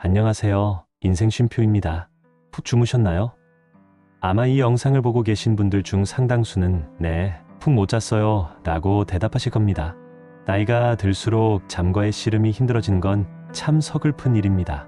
안녕하세요. 인생 쉼표입니다. 푹 주무셨나요? 아마 이 영상을 보고 계신 분들 중 상당수는 네, 푹 못 잤어요. 라고 대답하실 겁니다. 나이가 들수록 잠과의 씨름이 힘들어지는 건 참 서글픈 일입니다.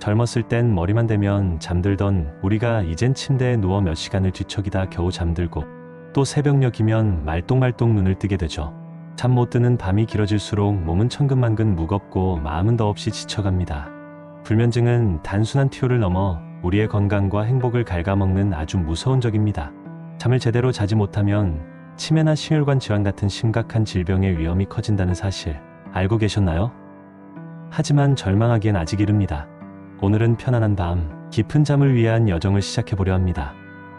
젊었을 땐 머리만 대면 잠들던 우리가 이젠 침대에 누워 몇 시간을 뒤척이다 겨우 잠들고 또 새벽녘이면 말똥말똥 눈을 뜨게 되죠. 잠 못 드는 밤이 길어질수록 몸은 천근만근 무겁고 마음은 더없이 지쳐갑니다. 불면증은 단순한 티오를 넘어 우리의 건강과 행복을 갉아먹는 아주 무서운 적입니다. 잠을 제대로 자지 못하면 치매나 심혈관 질환 같은 심각한 질병의 위험이 커진다는 사실 알고 계셨나요? 하지만 절망하기엔 아직 이릅니다. 오늘은 편안한 밤, 깊은 잠을 위한 여정을 시작해보려 합니다.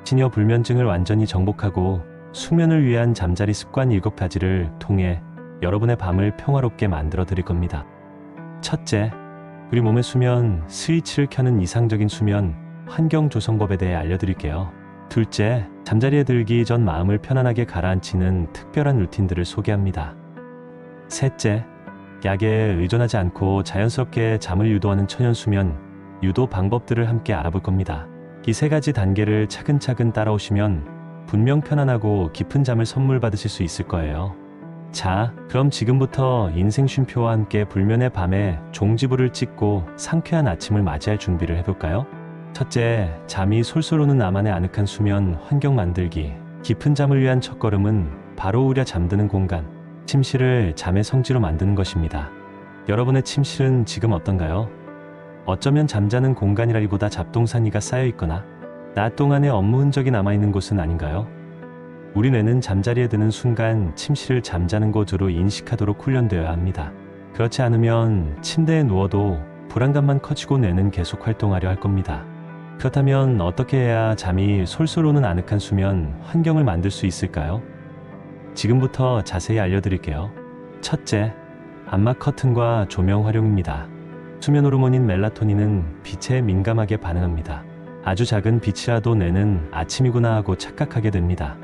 시니어 불면증을 완전히 정복하고 숙면을 위한 잠자리 습관 7가지를 통해 여러분의 밤을 평화롭게 만들어 드릴 겁니다. 첫째, 우리 몸의 수면 스위치를 켜는 이상적인 수면 환경 조성법에 대해 알려드릴게요. 둘째, 잠자리에 들기 전 마음을 편안하게 가라앉히는 특별한 루틴들을 소개합니다. 셋째, 약에 의존하지 않고 자연스럽게 잠을 유도하는 천연 수면 유도 방법들을 함께 알아볼 겁니다. 이 세 가지 단계를 차근차근 따라오시면 분명 편안하고 깊은 잠을 선물 받으실 수 있을 거예요. 자, 그럼 지금부터 인생 쉼표와 함께 불면의 밤에 종지부를 찍고 상쾌한 아침을 맞이할 준비를 해볼까요? 첫째, 잠이 솔솔 오는 나만의 아늑한 수면 환경 만들기. 깊은 잠을 위한 첫걸음은 바로 우려 잠드는 공간, 침실을 잠의 성지로 만드는 것입니다. 여러분의 침실은 지금 어떤가요? 어쩌면 잠자는 공간이라기보다 잡동사니가 쌓여 있거나 낮 동안의 업무 흔적이 남아있는 곳은 아닌가요? 우리 뇌는 잠자리에 드는 순간 침실을 잠자는 곳으로 인식하도록 훈련되어야 합니다. 그렇지 않으면 침대에 누워도 불안감만 커지고 뇌는 계속 활동하려 할 겁니다. 그렇다면 어떻게 해야 잠이 솔솔 오는 아늑한 수면 환경을 만들 수 있을까요? 지금부터 자세히 알려드릴게요. 첫째, 암막 커튼과 조명 활용입니다. 수면 호르몬인 멜라토닌은 빛에 민감하게 반응합니다. 아주 작은 빛이라도 뇌는 아침이구나 하고 착각하게 됩니다.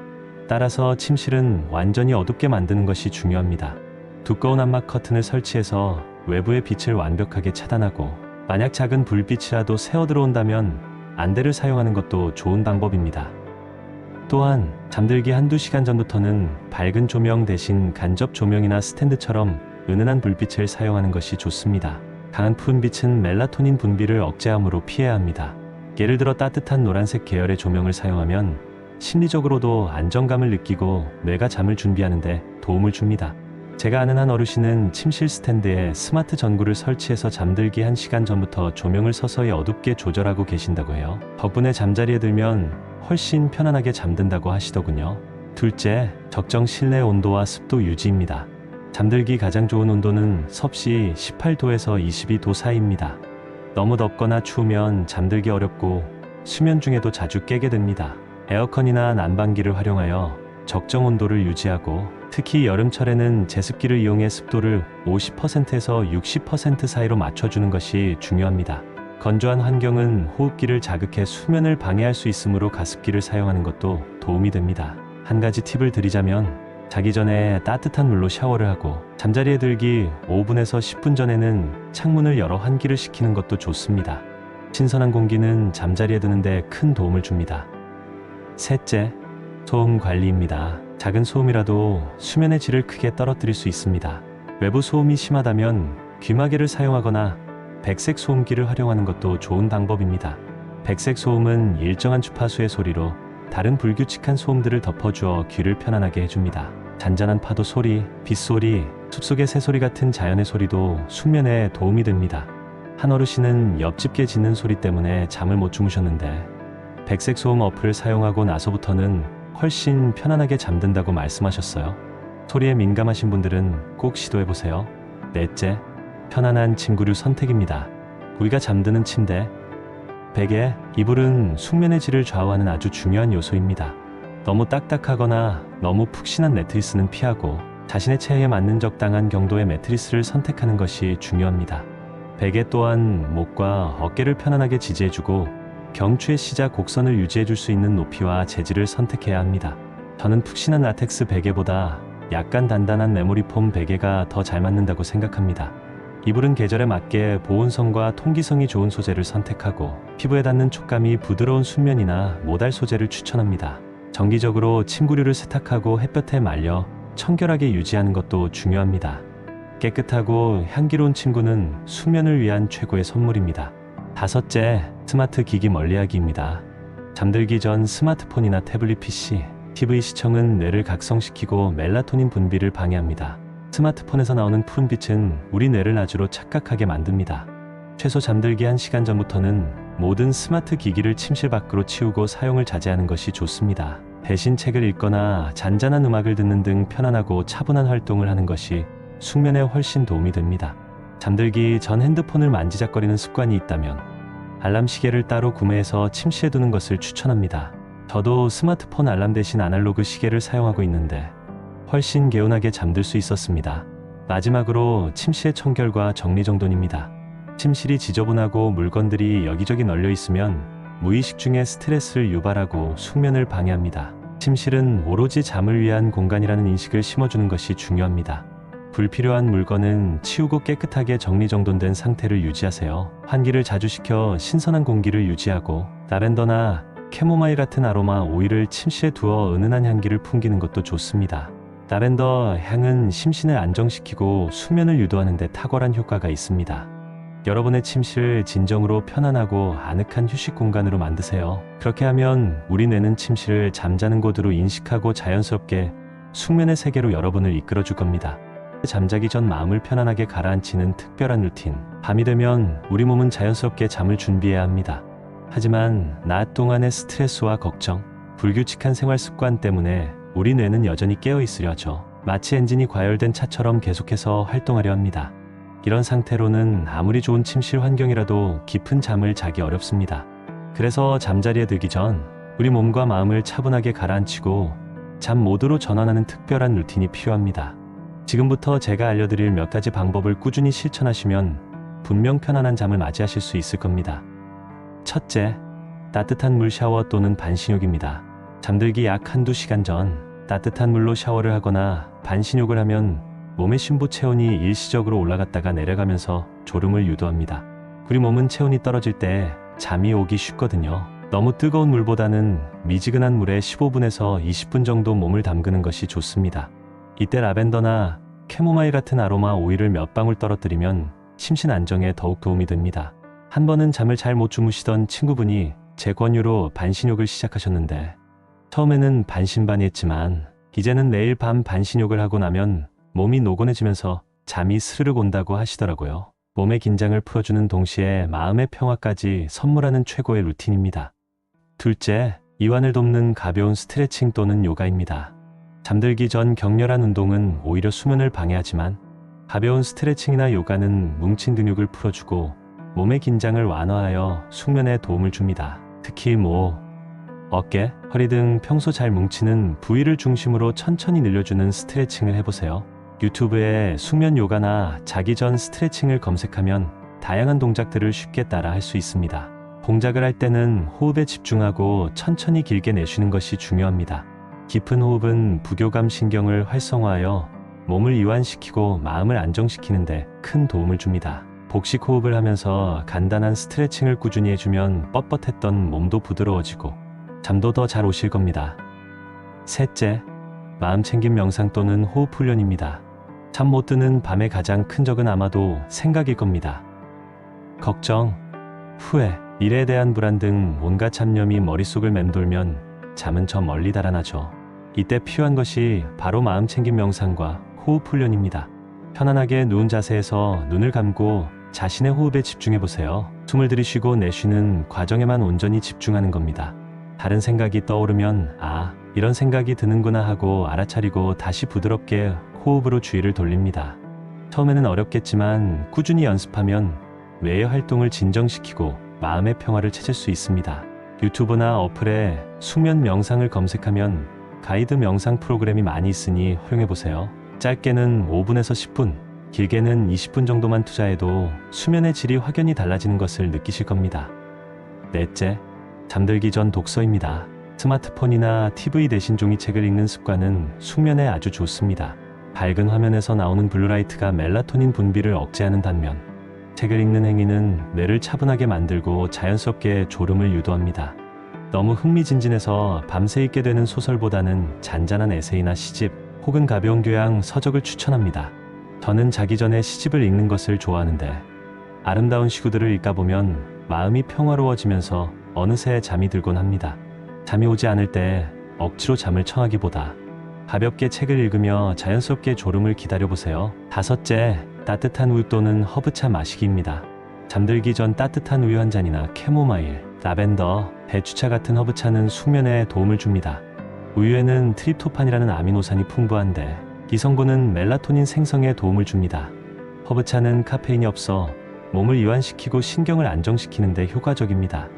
따라서 침실은 완전히 어둡게 만드는 것이 중요합니다. 두꺼운 암막 커튼을 설치해서 외부의 빛을 완벽하게 차단하고 만약 작은 불빛이라도 새어 들어온다면 안대를 사용하는 것도 좋은 방법입니다. 또한 잠들기 한두 시간 전부터는 밝은 조명 대신 간접 조명이나 스탠드처럼 은은한 불빛을 사용하는 것이 좋습니다. 강한 푸른빛은 멜라토닌 분비를 억제함으로 피해야 합니다. 예를 들어 따뜻한 노란색 계열의 조명을 사용하면 심리적으로도 안정감을 느끼고 뇌가 잠을 준비하는데 도움을 줍니다. 제가 아는 한 어르신은 침실 스탠드에 스마트 전구를 설치해서 잠들기 1시간 전부터 조명을 서서히 어둡게 조절하고 계신다고 해요. 덕분에 잠자리에 들면 훨씬 편안하게 잠든다고 하시더군요. 둘째, 적정 실내 온도와 습도 유지입니다. 잠들기 가장 좋은 온도는 섭씨 18도에서 22도 사이입니다. 너무 덥거나 추우면 잠들기 어렵고 수면 중에도 자주 깨게 됩니다. 에어컨이나 난방기를 활용하여 적정 온도를 유지하고 특히 여름철에는 제습기를 이용해 습도를 50%에서 60% 사이로 맞춰주는 것이 중요합니다. 건조한 환경은 호흡기를 자극해 수면을 방해할 수 있으므로 가습기를 사용하는 것도 도움이 됩니다. 한 가지 팁을 드리자면 자기 전에 따뜻한 물로 샤워를 하고 잠자리에 들기 5분에서 10분 전에는 창문을 열어 환기를 시키는 것도 좋습니다. 신선한 공기는 잠자리에 드는데 큰 도움을 줍니다. 셋째, 소음 관리입니다. 작은 소음이라도 수면의 질을 크게 떨어뜨릴 수 있습니다. 외부 소음이 심하다면 귀마개를 사용하거나 백색 소음기를 활용하는 것도 좋은 방법입니다. 백색 소음은 일정한 주파수의 소리로 다른 불규칙한 소음들을 덮어주어 귀를 편안하게 해줍니다. 잔잔한 파도 소리, 빗소리, 숲속의 새소리 같은 자연의 소리도 숙면에 도움이 됩니다. 한 어르신은 옆집 개 짖는 소리 때문에 잠을 못 주무셨는데 백색 소음 어플을 사용하고 나서부터는 훨씬 편안하게 잠든다고 말씀하셨어요. 소리에 민감하신 분들은 꼭 시도해보세요. 넷째, 편안한 침구류 선택입니다. 우리가 잠드는 침대, 베개, 이불은 숙면의 질을 좌우하는 아주 중요한 요소입니다. 너무 딱딱하거나 너무 푹신한 매트리스는 피하고 자신의 체형에 맞는 적당한 경도의 매트리스를 선택하는 것이 중요합니다. 베개 또한 목과 어깨를 편안하게 지지해주고 경추의 시작 곡선을 유지해줄 수 있는 높이와 재질을 선택해야 합니다. 저는 푹신한 라텍스 베개보다 약간 단단한 메모리 폼 베개가 더 잘 맞는다고 생각합니다. 이불은 계절에 맞게 보온성과 통기성이 좋은 소재를 선택하고 피부에 닿는 촉감이 부드러운 순면이나 모달 소재를 추천합니다. 정기적으로 침구류를 세탁하고 햇볕에 말려 청결하게 유지하는 것도 중요합니다. 깨끗하고 향기로운 침구는 수면을 위한 최고의 선물입니다. 다섯째, 스마트 기기 멀리하기입니다. 잠들기 전 스마트폰이나 태블릿 PC, TV 시청은 뇌를 각성시키고 멜라토닌 분비를 방해합니다. 스마트폰에서 나오는 푸른빛은 우리 뇌를 낮으로 착각하게 만듭니다. 최소 잠들기 1시간 전부터는 모든 스마트 기기를 침실 밖으로 치우고 사용을 자제하는 것이 좋습니다. 대신 책을 읽거나 잔잔한 음악을 듣는 등 편안하고 차분한 활동을 하는 것이 숙면에 훨씬 도움이 됩니다. 잠들기 전 핸드폰을 만지작거리는 습관이 있다면 알람 시계를 따로 구매해서 침실에 두는 것을 추천합니다. 저도 스마트폰 알람 대신 아날로그 시계를 사용하고 있는데 훨씬 개운하게 잠들 수 있었습니다. 마지막으로 침실의 청결과 정리정돈입니다. 침실이 지저분하고 물건들이 여기저기 널려 있으면 무의식 중에 스트레스를 유발하고 숙면을 방해합니다. 침실은 오로지 잠을 위한 공간이라는 인식을 심어주는 것이 중요합니다. 불필요한 물건은 치우고 깨끗하게 정리정돈된 상태를 유지하세요. 환기를 자주 시켜 신선한 공기를 유지하고 라벤더나 캐모마일 같은 아로마 오일을 침실에 두어 은은한 향기를 풍기는 것도 좋습니다. 라벤더 향은 심신을 안정시키고 수면을 유도하는 데 탁월한 효과가 있습니다. 여러분의 침실을 진정으로 편안하고 아늑한 휴식 공간으로 만드세요. 그렇게 하면 우리 뇌는 침실을 잠자는 곳으로 인식하고 자연스럽게 숙면의 세계로 여러분을 이끌어 줄 겁니다. 잠자기 전 마음을 편안하게 가라앉히는 특별한 루틴. 밤이 되면 우리 몸은 자연스럽게 잠을 준비해야 합니다. 하지만 낮 동안의 스트레스와 걱정, 불규칙한 생활 습관 때문에 우리 뇌는 여전히 깨어 있으려 하죠. 마치 엔진이 과열된 차처럼 계속해서 활동하려 합니다. 이런 상태로는 아무리 좋은 침실 환경이라도 깊은 잠을 자기 어렵습니다. 그래서 잠자리에 들기 전 우리 몸과 마음을 차분하게 가라앉히고 잠 모드로 전환하는 특별한 루틴이 필요합니다. 지금부터 제가 알려드릴 몇 가지 방법을 꾸준히 실천하시면 분명 편안한 잠을 맞이하실 수 있을 겁니다. 첫째, 따뜻한 물 샤워 또는 반신욕입니다. 잠들기 약 한두 시간 전 따뜻한 물로 샤워를 하거나 반신욕을 하면 몸의 심부 체온이 일시적으로 올라갔다가 내려가면서 졸음을 유도합니다. 우리 몸은 체온이 떨어질 때 잠이 오기 쉽거든요. 너무 뜨거운 물보다는 미지근한 물에 15분에서 20분 정도 몸을 담그는 것이 좋습니다. 이때 라벤더나 캐모마일 같은 아로마 오일을 몇 방울 떨어뜨리면 심신 안정에 더욱 도움이 됩니다. 한 번은 잠을 잘 못 주무시던 친구분이 제 권유로 반신욕을 시작하셨는데 처음에는 반신반의했지만 이제는 매일 밤 반신욕을 하고 나면 몸이 노곤해지면서 잠이 스르륵 온다고 하시더라고요. 몸의 긴장을 풀어주는 동시에 마음의 평화까지 선물하는 최고의 루틴입니다. 둘째, 이완을 돕는 가벼운 스트레칭 또는 요가입니다. 잠들기 전 격렬한 운동은 오히려 수면을 방해하지만 가벼운 스트레칭이나 요가는 뭉친 근육을 풀어주고 몸의 긴장을 완화하여 숙면에 도움을 줍니다. 특히 모, 어깨, 허리 등 평소 잘 뭉치는 부위를 중심으로 천천히 늘려주는 스트레칭을 해보세요. 유튜브에 숙면 요가나 자기 전 스트레칭을 검색하면 다양한 동작들을 쉽게 따라 할 수 있습니다. 동작을 할 때는 호흡에 집중하고 천천히 길게 내쉬는 것이 중요합니다. 깊은 호흡은 부교감 신경을 활성화하여 몸을 이완시키고 마음을 안정시키는데 큰 도움을 줍니다. 복식 호흡을 하면서 간단한 스트레칭을 꾸준히 해주면 뻣뻣했던 몸도 부드러워지고 잠도 더 잘 오실 겁니다. 셋째, 마음 챙김 명상 또는 호흡 훈련입니다. 잠 못 드는 밤의 가장 큰 적은 아마도 생각일 겁니다. 걱정, 후회, 일에 대한 불안 등 온갖 잡념이 머릿속을 맴돌면 잠은 저 멀리 달아나죠. 이때 필요한 것이 바로 마음 챙김 명상과 호흡 훈련입니다. 편안하게 누운 자세에서 눈을 감고 자신의 호흡에 집중해 보세요. 숨을 들이쉬고 내쉬는 과정에만 온전히 집중하는 겁니다. 다른 생각이 떠오르면 아, 이런 생각이 드는구나 하고 알아차리고 다시 부드럽게 호흡으로 주의를 돌립니다. 처음에는 어렵겠지만 꾸준히 연습하면 뇌의 활동을 진정시키고 마음의 평화를 찾을 수 있습니다. 유튜브나 어플에 숙면 명상을 검색하면 가이드 명상 프로그램이 많이 있으니 활용해보세요. 짧게는 5분에서 10분, 길게는 20분 정도만 투자해도 수면의 질이 확연히 달라지는 것을 느끼실 겁니다. 넷째, 잠들기 전 독서입니다. 스마트폰이나 TV 대신 종이책을 읽는 습관은 숙면에 아주 좋습니다. 밝은 화면에서 나오는 블루라이트가 멜라토닌 분비를 억제하는 반면 책을 읽는 행위는 뇌를 차분하게 만들고 자연스럽게 졸음을 유도합니다. 너무 흥미진진해서 밤새 읽게 되는 소설보다는 잔잔한 에세이나 시집 혹은 가벼운 교양 서적을 추천합니다. 저는 자기 전에 시집을 읽는 것을 좋아하는데 아름다운 시구들을 읽다 보면 마음이 평화로워지면서 어느새 잠이 들곤 합니다. 잠이 오지 않을 때 억지로 잠을 청하기보다 가볍게 책을 읽으며 자연스럽게 졸음을 기다려보세요. 다섯째, 따뜻한 우유 또는 허브차 마시기입니다. 잠들기 전 따뜻한 우유 한 잔이나 캐모마일, 라벤더, 대추차 같은 허브차는 숙면에 도움을 줍니다. 우유에는 트립토판이라는 아미노산이 풍부한데 이 성분은 멜라토닌 생성에 도움을 줍니다. 허브차는 카페인이 없어 몸을 이완시키고 신경을 안정시키는 데 효과적입니다.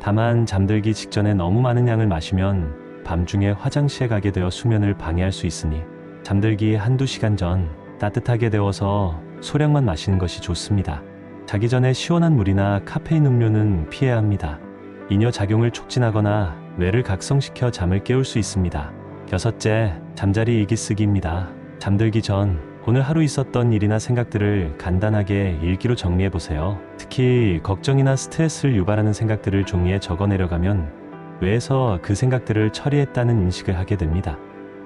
다만 잠들기 직전에 너무 많은 양을 마시면 밤중에 화장실에 가게 되어 수면을 방해할 수 있으니 잠들기 한두 시간 전 따뜻하게 데워서 소량만 마시는 것이 좋습니다. 자기 전에 시원한 물이나 카페인 음료는 피해야 합니다. 이뇨 작용을 촉진하거나 뇌를 각성시켜 잠을 깨울 수 있습니다. 여섯째, 잠자리 일기쓰기입니다. 잠들기 전 오늘 하루 있었던 일이나 생각들을 간단하게 일기로 정리해 보세요. 특히 걱정이나 스트레스를 유발하는 생각들을 종이에 적어 내려가면 뇌에서 그 생각들을 처리했다는 인식을 하게 됩니다.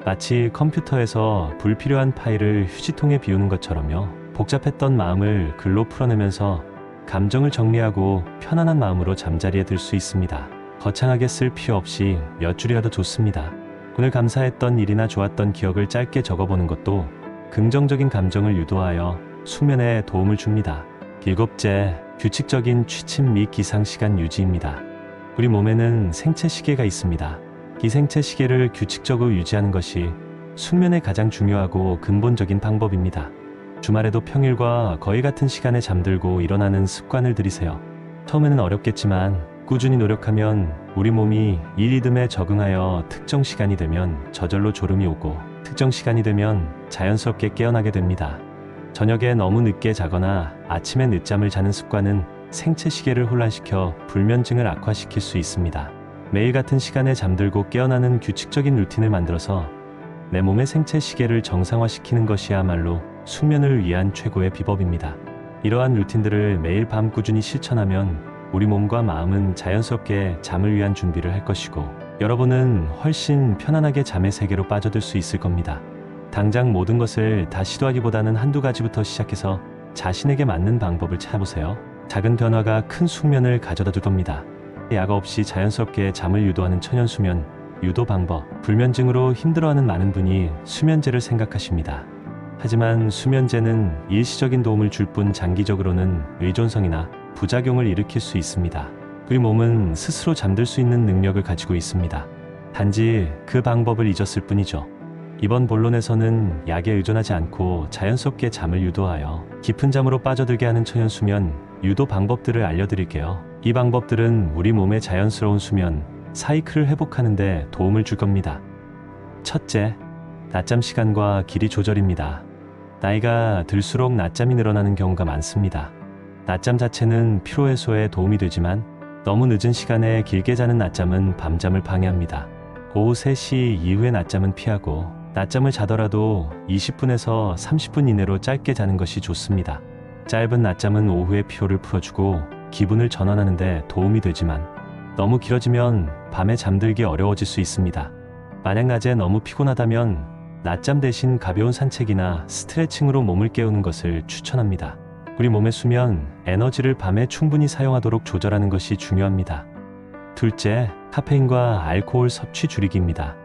마치 컴퓨터에서 불필요한 파일을 휴지통에 비우는 것처럼요. 복잡했던 마음을 글로 풀어내면서 감정을 정리하고 편안한 마음으로 잠자리에 들 수 있습니다. 거창하게 쓸 필요 없이 몇 줄이라도 좋습니다. 오늘 감사했던 일이나 좋았던 기억을 짧게 적어보는 것도 긍정적인 감정을 유도하여 수면에 도움을 줍니다. 일곱째, 규칙적인 취침 및 기상 시간 유지입니다. 우리 몸에는 생체 시계가 있습니다. 이 생체 시계를 규칙적으로 유지하는 것이 숙면에 가장 중요하고 근본적인 방법입니다. 주말에도 평일과 거의 같은 시간에 잠들고 일어나는 습관을 들이세요. 처음에는 어렵겠지만 꾸준히 노력하면 우리 몸이 이 리듬에 적응하여 특정 시간이 되면 저절로 졸음이 오고 특정 시간이 되면 자연스럽게 깨어나게 됩니다. 저녁에 너무 늦게 자거나 아침에 늦잠을 자는 습관은 생체 시계를 혼란시켜 불면증을 악화시킬 수 있습니다. 매일 같은 시간에 잠들고 깨어나는 규칙적인 루틴을 만들어서 내 몸의 생체 시계를 정상화시키는 것이야말로 숙면을 위한 최고의 비법입니다. 이러한 루틴들을 매일 밤 꾸준히 실천하면 우리 몸과 마음은 자연스럽게 잠을 위한 준비를 할 것이고 여러분은 훨씬 편안하게 잠의 세계로 빠져들 수 있을 겁니다. 당장 모든 것을 다 시도하기보다는 한두 가지부터 시작해서 자신에게 맞는 방법을 찾아보세요. 작은 변화가 큰 숙면을 가져다 줄 겁니다. 약 없이 자연스럽게 잠을 유도하는 천연수면, 유도 방법, 불면증으로 힘들어하는 많은 분이 수면제를 생각하십니다. 하지만 수면제는 일시적인 도움을 줄 뿐 장기적으로는 의존성이나 부작용을 일으킬 수 있습니다. 우리 몸은 스스로 잠들 수 있는 능력을 가지고 있습니다. 단지 그 방법을 잊었을 뿐이죠. 이번 본론에서는 약에 의존하지 않고 자연스럽게 잠을 유도하여 깊은 잠으로 빠져들게 하는 천연수면 유도 방법들을 알려드릴게요. 이 방법들은 우리 몸의 자연스러운 수면, 사이클을 회복하는 데 도움을 줄 겁니다. 첫째, 낮잠 시간과 길이 조절입니다. 나이가 들수록 낮잠이 늘어나는 경우가 많습니다. 낮잠 자체는 피로 해소에 도움이 되지만 너무 늦은 시간에 길게 자는 낮잠은 밤잠을 방해합니다. 오후 3시 이후의 낮잠은 피하고 낮잠을 자더라도 20분에서 30분 이내로 짧게 자는 것이 좋습니다. 짧은 낮잠은 오후의 피로를 풀어주고 기분을 전환하는 데 도움이 되지만 너무 길어지면 밤에 잠들기 어려워질 수 있습니다. 만약 낮에 너무 피곤하다면 낮잠 대신 가벼운 산책이나 스트레칭으로 몸을 깨우는 것을 추천합니다. 우리 몸의 수면, 에너지를 밤에 충분히 사용하도록 조절하는 것이 중요합니다. 둘째, 카페인과 알코올 섭취 줄이기입니다.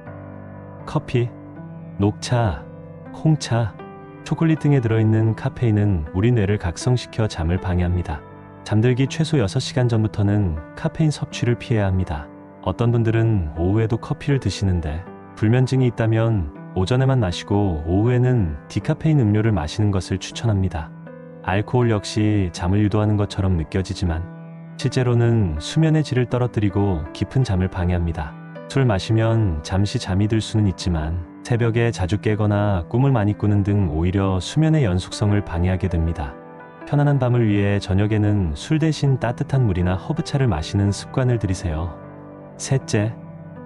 커피, 녹차, 홍차, 초콜릿 등에 들어있는 카페인은 우리 뇌를 각성시켜 잠을 방해합니다. 잠들기 최소 6시간 전부터는 카페인 섭취를 피해야 합니다. 어떤 분들은 오후에도 커피를 드시는데 불면증이 있다면 오전에만 마시고 오후에는 디카페인 음료를 마시는 것을 추천합니다. 알코올 역시 잠을 유도하는 것처럼 느껴지지만 실제로는 수면의 질을 떨어뜨리고 깊은 잠을 방해합니다. 술 마시면 잠시 잠이 들 수는 있지만 새벽에 자주 깨거나 꿈을 많이 꾸는 등 오히려 수면의 연속성을 방해하게 됩니다. 편안한 밤을 위해 저녁에는 술 대신 따뜻한 물이나 허브차를 마시는 습관을 들이세요. 셋째,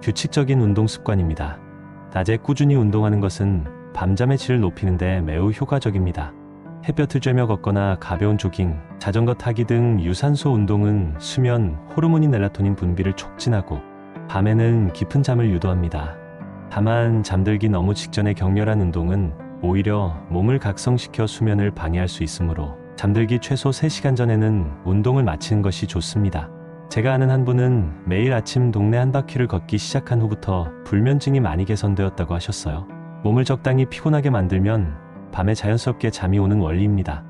규칙적인 운동 습관입니다. 낮에 꾸준히 운동하는 것은 밤잠의 질을 높이는데 매우 효과적입니다. 햇볕을 쬐며 걷거나 가벼운 조깅, 자전거 타기 등 유산소 운동은 수면, 호르몬인 멜라토닌 분비를 촉진하고 밤에는 깊은 잠을 유도합니다. 다만 잠들기 너무 직전에 격렬한 운동은 오히려 몸을 각성시켜 수면을 방해할 수 있으므로 잠들기 최소 3시간 전에는 운동을 마치는 것이 좋습니다. 제가 아는 한 분은 매일 아침 동네 한 바퀴를 걷기 시작한 후부터 불면증이 많이 개선되었다고 하셨어요. 몸을 적당히 피곤하게 만들면 밤에 자연스럽게 잠이 오는 원리입니다.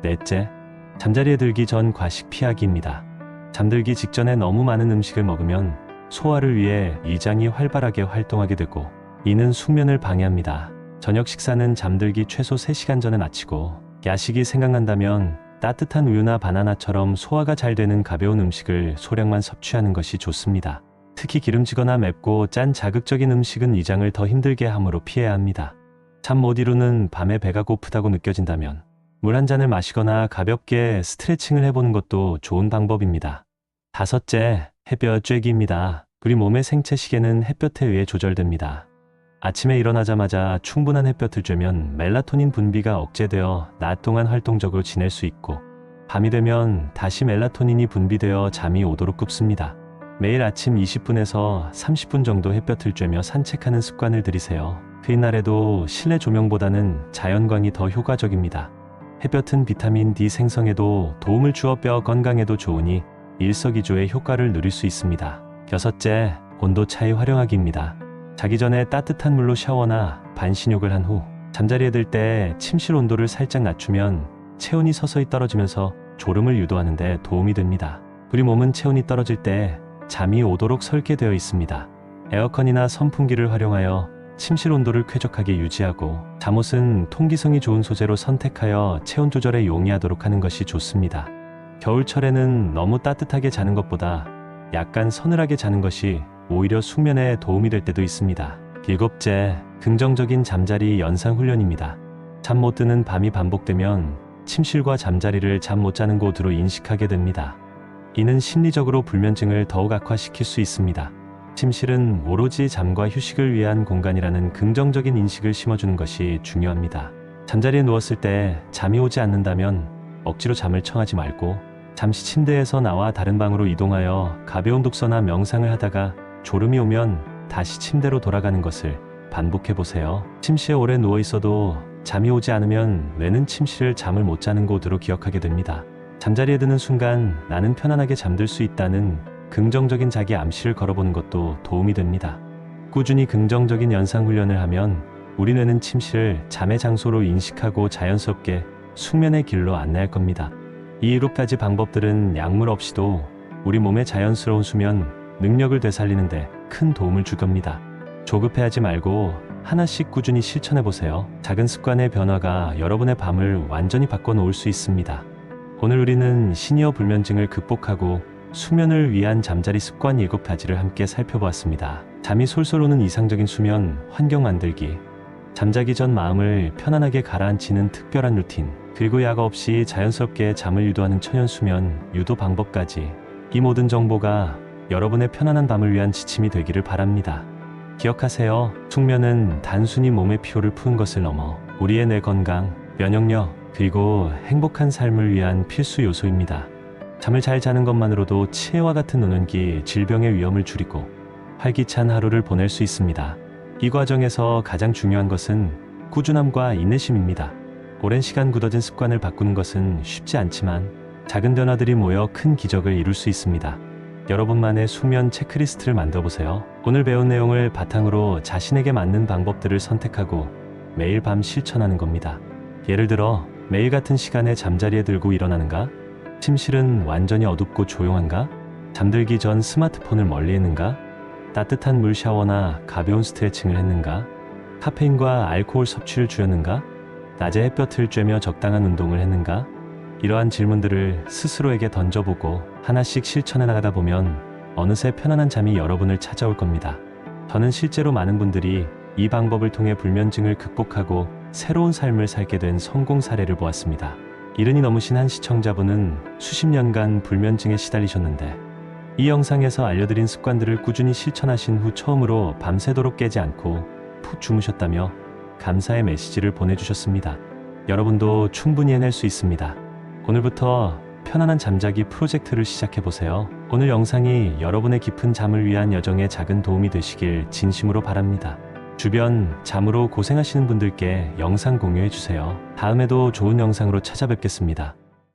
넷째, 잠자리에 들기 전 과식 피하기입니다. 잠들기 직전에 너무 많은 음식을 먹으면 소화를 위해 위장이 활발하게 활동하게 되고 이는 숙면을 방해합니다. 저녁 식사는 잠들기 최소 3시간 전에 마치고 야식이 생각난다면 따뜻한 우유나 바나나처럼 소화가 잘 되는 가벼운 음식을 소량만 섭취하는 것이 좋습니다. 특히 기름지거나 맵고 짠 자극적인 음식은 위장을 더 힘들게 함으로 피해야 합니다. 잠 못 이루는 밤에 배가 고프다고 느껴진다면 물 한 잔을 마시거나 가볍게 스트레칭을 해보는 것도 좋은 방법입니다. 다섯째, 햇볕 쬐기입니다. 우리 몸의 생체 시계는 햇볕에 의해 조절됩니다. 아침에 일어나자마자 충분한 햇볕을 쬐면 멜라토닌 분비가 억제되어 낮 동안 활동적으로 지낼 수 있고 밤이 되면 다시 멜라토닌이 분비되어 잠이 오도록 굽습니다. 매일 아침 20분에서 30분 정도 햇볕을 쬐며 산책하는 습관을 들이세요. 트인 날에도 실내 조명보다는 자연광이 더 효과적입니다. 햇볕은 비타민 D 생성에도 도움을 주어 뼈 건강에도 좋으니 일석이조의 효과를 누릴 수 있습니다. 여섯째, 온도 차이 활용하기입니다. 자기 전에 따뜻한 물로 샤워나 반신욕을 한 후 잠자리에 들 때 침실 온도를 살짝 낮추면 체온이 서서히 떨어지면서 졸음을 유도하는데 도움이 됩니다. 우리 몸은 체온이 떨어질 때 잠이 오도록 설계되어 있습니다. 에어컨이나 선풍기를 활용하여 침실 온도를 쾌적하게 유지하고 잠옷은 통기성이 좋은 소재로 선택하여 체온 조절에 용이하도록 하는 것이 좋습니다. 겨울철에는 너무 따뜻하게 자는 것보다 약간 서늘하게 자는 것이 오히려 숙면에 도움이 될 때도 있습니다. 일곱째, 긍정적인 잠자리 연상 훈련입니다. 잠 못 드는 밤이 반복되면 침실과 잠자리를 잠 못 자는 곳으로 인식하게 됩니다. 이는 심리적으로 불면증을 더욱 악화시킬 수 있습니다. 침실은 오로지 잠과 휴식을 위한 공간이라는 긍정적인 인식을 심어주는 것이 중요합니다. 잠자리에 누웠을 때 잠이 오지 않는다면 억지로 잠을 청하지 말고 잠시 침대에서 나와 다른 방으로 이동하여 가벼운 독서나 명상을 하다가 졸음이 오면 다시 침대로 돌아가는 것을 반복해 보세요. 침실에 오래 누워 있어도 잠이 오지 않으면 뇌는 침실을 잠을 못 자는 곳으로 기억하게 됩니다. 잠자리에 드는 순간 나는 편안하게 잠들 수 있다는 긍정적인 자기 암시를 걸어보는 것도 도움이 됩니다. 꾸준히 긍정적인 연상 훈련을 하면 우리 뇌는 침실을 잠의 장소로 인식하고 자연스럽게 숙면의 길로 안내할 겁니다. 이 일곱 가지 방법들은 약물 없이도 우리 몸의 자연스러운 수면, 능력을 되살리는데 큰 도움을 줄 겁니다. 조급해하지 말고 하나씩 꾸준히 실천해 보세요. 작은 습관의 변화가 여러분의 밤을 완전히 바꿔놓을 수 있습니다. 오늘 우리는 시니어 불면증을 극복하고 수면을 위한 잠자리 습관 7가지를 함께 살펴보았습니다. 잠이 솔솔 오는 이상적인 수면, 환경 만들기, 잠자기 전 마음을 편안하게 가라앉히는 특별한 루틴, 그리고 약 없이 자연스럽게 잠을 유도하는 천연 수면, 유도 방법까지 이 모든 정보가 여러분의 편안한 밤을 위한 지침이 되기를 바랍니다. 기억하세요. 숙면은 단순히 몸의 피로를 푸는 것을 넘어 우리의 뇌 건강, 면역력, 그리고 행복한 삶을 위한 필수 요소입니다. 잠을 잘 자는 것만으로도 치매와 같은 노년기 질병의 위험을 줄이고 활기찬 하루를 보낼 수 있습니다. 이 과정에서 가장 중요한 것은 꾸준함과 인내심입니다. 오랜 시간 굳어진 습관을 바꾸는 것은 쉽지 않지만 작은 변화들이 모여 큰 기적을 이룰 수 있습니다. 여러분만의 수면 체크리스트를 만들어 보세요. 오늘 배운 내용을 바탕으로 자신에게 맞는 방법들을 선택하고 매일 밤 실천하는 겁니다. 예를 들어 매일 같은 시간에 잠자리에 들고 일어나는가? 침실은 완전히 어둡고 조용한가? 잠들기 전 스마트폰을 멀리 했는가? 따뜻한 물 샤워나 가벼운 스트레칭을 했는가? 카페인과 알코올 섭취를 줄였는가? 낮에 햇볕을 쬐며 적당한 운동을 했는가? 이러한 질문들을 스스로에게 던져보고 하나씩 실천해 나가다 보면 어느새 편안한 잠이 여러분을 찾아올 겁니다. 저는 실제로 많은 분들이 이 방법을 통해 불면증을 극복하고 새로운 삶을 살게 된 성공 사례를 보았습니다. 이른이 넘으신 한 시청자분은 수십 년간 불면증에 시달리셨는데 이 영상에서 알려드린 습관들을 꾸준히 실천하신 후 처음으로 밤새도록 깨지 않고 푹 주무셨다며 감사의 메시지를 보내주셨습니다. 여러분도 충분히 해낼 수 있습니다. 오늘부터 편안한 잠자기 프로젝트를 시작해보세요. 오늘 영상이 여러분의 깊은 잠을 위한 여정에 작은 도움이 되시길 진심으로 바랍니다. 주변 잠으로 고생하시는 분들께 영상 공유해주세요. 다음에도 좋은 영상으로 찾아뵙겠습니다.